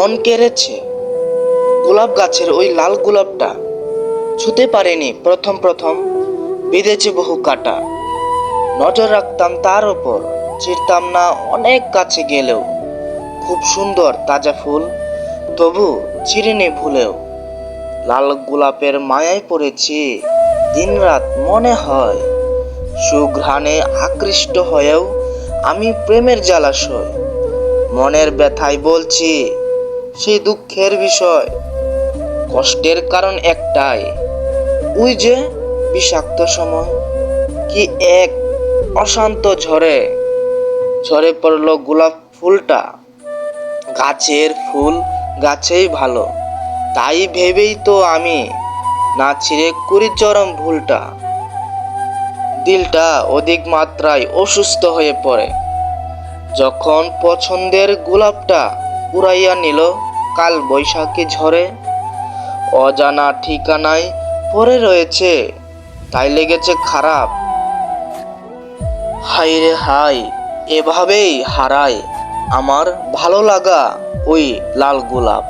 মন কেড়েছে। গোলাপ গাছের ওই লাল গোলাপটা ছুতে পারেনি প্রথম প্রথম, বিঁধেছে বহু কাটা। নজর রাখতাম তার ওপর, চিরতাম না অনেক কাছে গেলেও। খুব সুন্দর তাজা ফুল, তবু চিরিনি ভুলেও। লাল গোলাপের মায়ায় পড়েছি, দিনরাত মনে হয়। সুঘ্রাণে আকৃষ্ট হয়েও আমি প্রেমের জ্বালাশয়। মনের ব্যথায় বলছি সেই দুঃখের বিষয়। কষ্টের কারণ একটাই। ওই যে বিষাক্ত সময় কি এক অশান্ত ঝড়ে, ঝরে পড়ল গোলাপ ফুলটা। গাছের ফুল গাছেই ভালো, তাই ভেবেই তো আমি না ছিঁড়ে করি চরম ভুলটা। দিলটা অধিক মাত্রায় অসুস্থ হয়ে পড়ে। যখন পছন্দের গোলাপটা উড়াইয়া নিল কাল বৈশাখী ঝরে। অজানা ঠিকানায় পড়ে রয়েছে, তাই লেগেছে খারাপ। হাই রে হাই এভাবেই হারায় আমার ভালো লাগা ওই লাল গোলাপ।